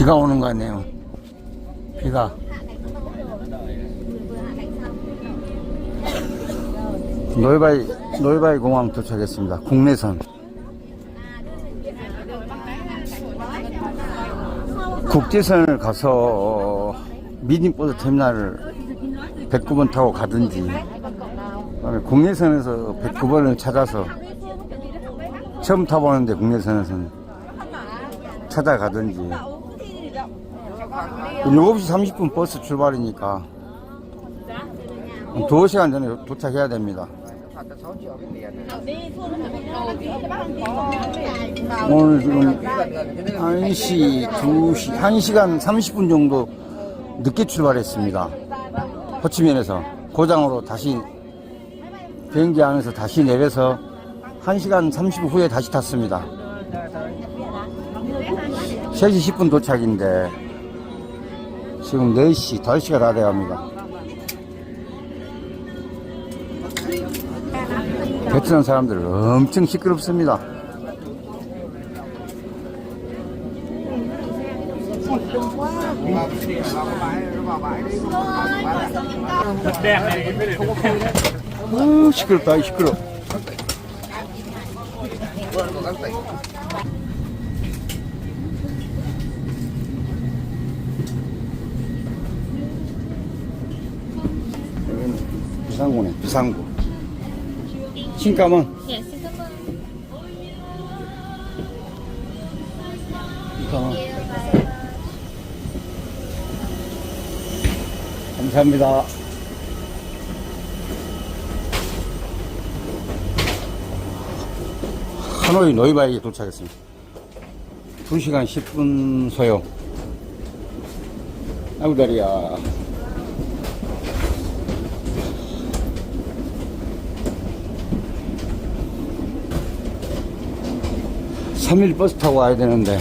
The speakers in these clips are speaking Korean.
비가 오는 거 같네요. 비가. 노이바이, 노이바이 공항 도착했습니다. 국내선. 국제선을 가서 미닝버스 터미널을 109번 타고 가든지, 그다음에 국내선에서 109번을 찾아서 처음 타보는데 국내선에서는 찾아가든지 7시 30분 버스 출발이니까 2시간 전에 도착해야 됩니다. 오늘 지금 1시, 2시, 1시간 30분 정도 늦게 출발했습니다. 호치민에서 고장으로 다시 비행기 안에서 다시 내려서 1시간 30분 후에 다시 탔습니다. 3시 10분 도착인데 지금 4시, 5시가 다 돼갑니다. 베트남 사람들 엄청 시끄럽습니다. 어, 시끄럽다, 이 시끄러. 비상구네, 비상구. 신감은 cảm ơn. 신감은. 감사합니다. 하노이 노이바이에 도착했습니다. 2시간 10분 소요. 아이고, 다리야. 삼일 버스 타고 와야 되는데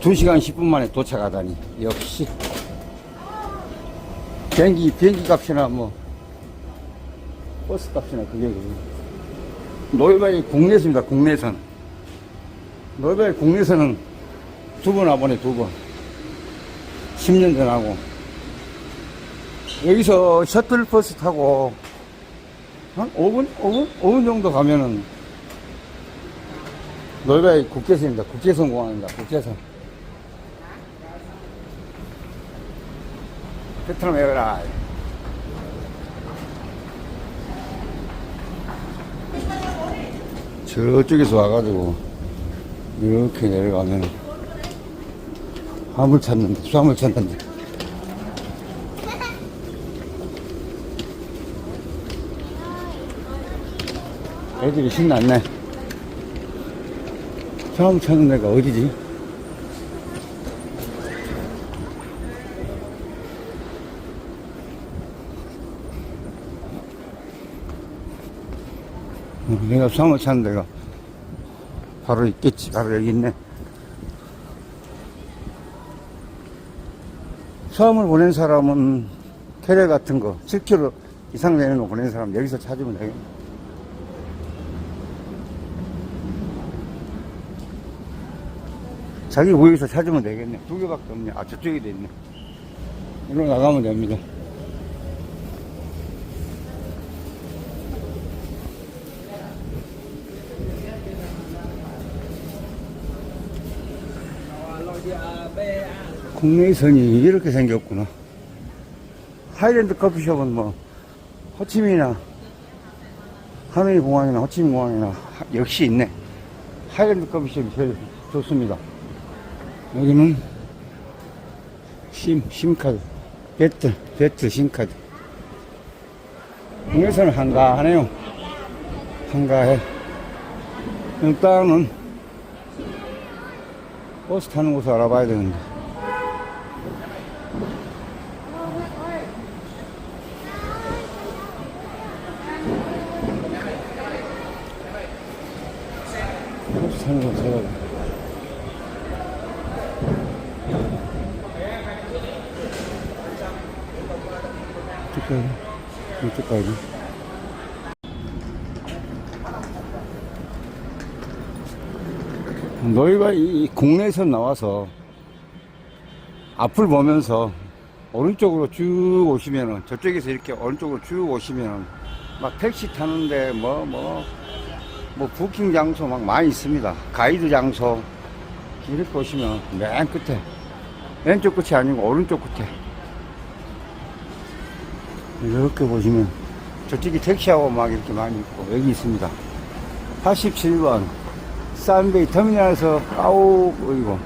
2시간 10분 만에 도착하다니 역시 비행기 비행기 값이나 뭐 버스 값이나 그게. 노이바이 국내선입니다 국내선 노이바이 국내선은 두 번 와보네 두번 10년 전하고 여기서 셔틀 버스 타고 한 5분? 5분? 5분 정도 가면은 노이바이 국제선입니다. 국제선 공항입니다. 국제선. 베트남 에어라. 저쪽에서 와가지고 이렇게 내려가면 화물 찾는데, 수화물 찾는데. 애들이 신났네. 처음 찾는 데가 어디지? 어, 내가 처음 찾는 데가 바로 있겠지. 바로 여기 있네. 처음을 보낸 사람은 캐레 같은 거 7km 이상 되는 거 보낸 사람 여기서 찾으면 되겠네. 자기 구역에서 찾으면 되겠네. 두 개밖에 없네. 아, 저쪽에 돼 있네. 이리로 나가면 됩니다. 국내선이 이렇게 생겼구나. 하이랜드 커피숍은 뭐, 호치민이나, 하노이 공항이나 호치민 공항이나 하- 역시 있네. 하이랜드 커피숍이 제일 좋습니다. 여기는 심, 심카드. 배트, 배트 심카드. 국내선은 한가하네요. 한가해. 일단은 버스 타는 곳을 알아봐야 되는데. 버스 타는 곳을 찾아야 돼. 어떡하지? 어떡하지? 너희가 이 국내에서 나와서 앞을 보면서 오른쪽으로 쭉 오시면은 저쪽에서 이렇게 오른쪽으로 쭉 오시면은 막 택시 타는데 뭐 뭐뭐 부킹 장소 막 많이 있습니다. 가이드 장소 이렇게 오시면 맨 끝에 왼쪽 끝이 아니고 오른쪽 끝에 이렇게 보시면 저쪽에 택시하고 막 이렇게 많이 있고 여기 있습니다. 87번 싼베이 터미널에서 아우 보이고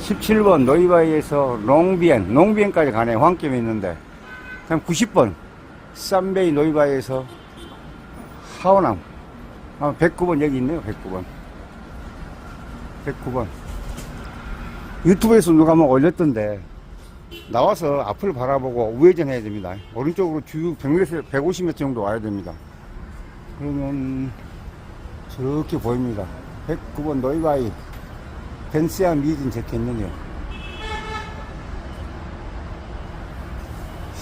17번 노이바이에서 롱비엔 롱비엔까지 가네. 황점이 있는데. 그냥 90번 싼베이 노이바이에서 하오남 아, 109번 여기 있네요 109번. 109번. 유튜브에서 누가 뭐 올렸던데 나와서 앞을 바라보고 우회전 해야 됩니다. 오른쪽으로 쭉 100m, 150m 정도 와야 됩니다. 그러면 저렇게 보입니다. 109번 노이바이 벤시아 미진 적혀있는데요.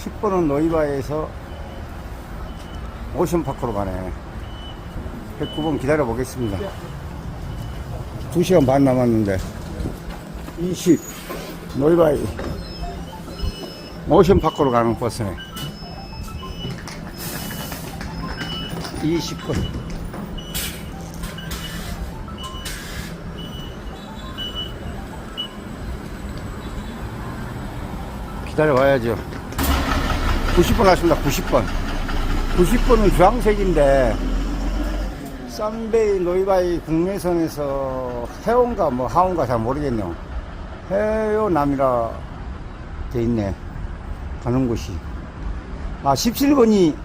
10번은 노이바에서 오션파크로 가네. 109번 기다려 보겠습니다. 2시간 반 남았는데. 20 노이바이 오션파크로 가는 버스네. 20분. 기다려 봐야죠. 90번 왔습니다 90번 90번은 주황색인데 쌈베이 노이바이 국내선에서 해운가 뭐 하운가 잘 모르겠네요. 해요남이라 돼 있네 가는 곳이. 아 17번이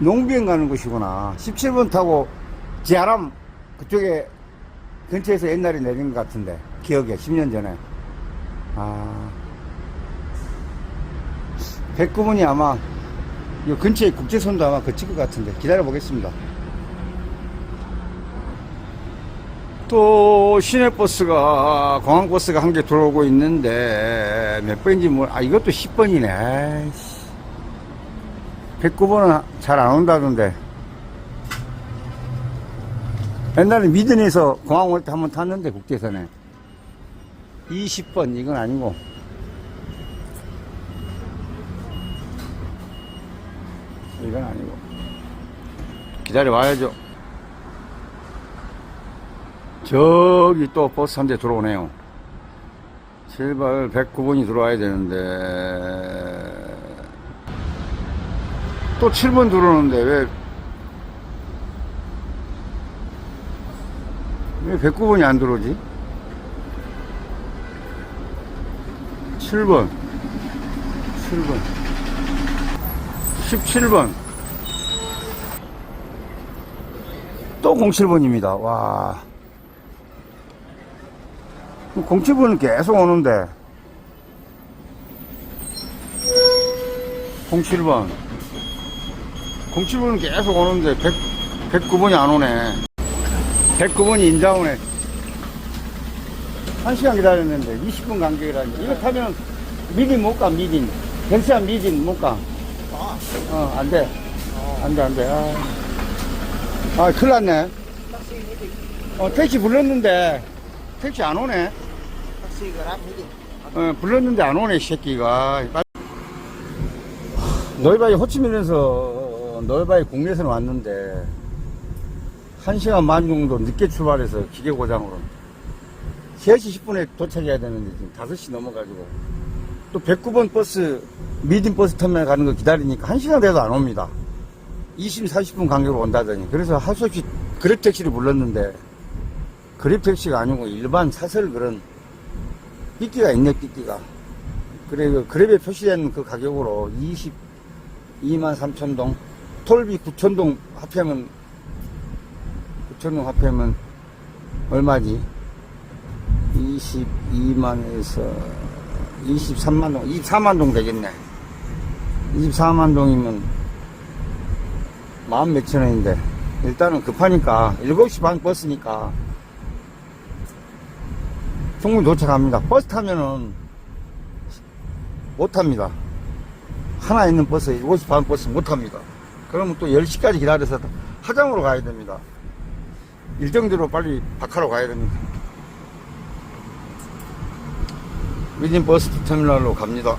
농비행 가는 곳이구나. 17번 타고 지아람 그쪽에 근처에서 옛날에 내린 것 같은데 기억에 10년 전에. 아. 109번이 아마 이 근처에 국제선도 아마 거칠 것 같은데 기다려 보겠습니다. 또 시내버스가 공항버스가 한 개 들어오고 있는데 몇 번인지 뭐 아 이것도 10번이네. 109번은 잘 안 온다던데. 옛날에 미든에서 공항 올 때 한 번 탔는데 국제선에. 20번 이건 아니고. 이건 아니고. 기다려 봐야죠. 저기 또 버스 한 대 들어오네요 제발 109번이 들어와야 되는데 또 7번 들어오는데 왜 왜 109번이 안 들어오지? 7번 7번 17번. 또 07번입니다. 와. 07번은 계속 오는데. 07번. 07번은 계속 오는데 100, 109번이 안 오네. 109번이 인자 오네. 1시간 기다렸는데 20분 간격이라니. 이거 타면 미딘 못 가, 미딘. 괜찮아, 미딘 못 가. 어, 안 돼. 안 돼, 안 돼. 아, 아 큰일 났네. 어, 택시 불렀는데, 택시 안 오네. 어, 불렀는데 안 오네, 이 새끼가. 노이바이 호치민에서 노이바이 국내선 왔는데, 한 시간 반 정도 늦게 출발해서 기계 고장으로. 3시 10분에 도착해야 되는데, 지금 5시 넘어가지고. 또 109번 버스, 미딘 버스 터미널 가는 거 기다리니까 1시간 돼도 안 옵니다. 20, 40분 간격으로 온다더니. 그래서 할 수 없이 그랩 택시를 불렀는데, 그랩 택시가 아니고 일반 사설 그런 삐끼가 있네, 삐끼가. 그래, 그 그랩에 표시된 그 가격으로 22만 3천 동, 톨비 9천 동 합하면, 9천 동 합하면 얼마지? 22만에서 23만 동, 24만 동 되겠네. 24만 동이면 만 몇천 원인데 일단은 급하니까 7시 반 버스니까 충분히 도착합니다. 버스 타면은 못 탑니다. 하나 있는 버스 7시 반 버스 못 탑니다. 그러면 또 10시까지 기다려서 화장으로 가야 됩니다. 일정대로 빨리 박하러 가야 됩니다. 미진 버스 터미널로 갑니다.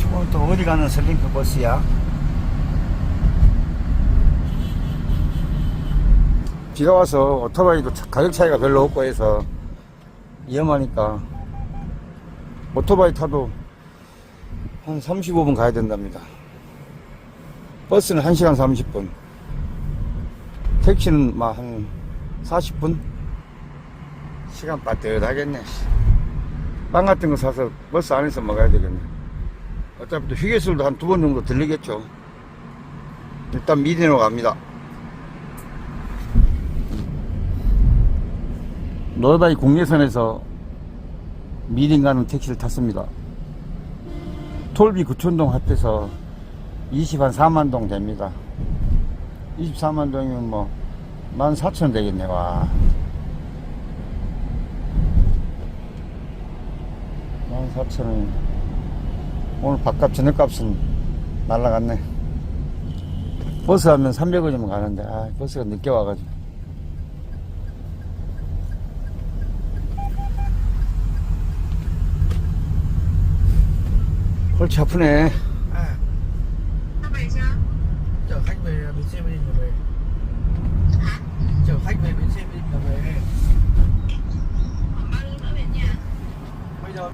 저건 또 어디 가는 슬링크 버스야? 비가 와서 오토바이도 차- 가격 차이가 별로 없고 해서 위험하니까 오토바이 타도 한 35분 가야 된답니다. 버스는 1시간 30분. 택시는 막 한 40분? 시간 빠듯하겠네. 빵 같은 거 사서 버스 안에서 먹어야 되겠네. 어차피 또 휴게소도 한 두 번 정도 들리겠죠. 일단 미디노 갑니다. 노르바이 국내선에서 미딘 가는 택시를 탔습니다. 톨비 구촌동 합해서 20한 4만 동 됩니다. 24만 동이면 뭐 14,000원 되겠네, 와. 14,000원. 오늘 밥값, 저녁값은 날라갔네. 버스 하면 300원이면 가는데, 아, 버스가 늦게 와가지고. 골치 아프네. À, Sao vậy sao? chở khách về bến xe Mỹ Đình là về. Chở khách về bến xe Mỹ Đình là về. Khoảng bao lâu nữa về nhà? Bây giờ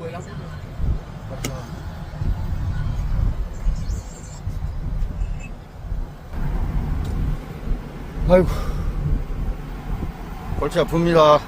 15 phút nữa. Một giờ. 아이고. 골치 아픕니다.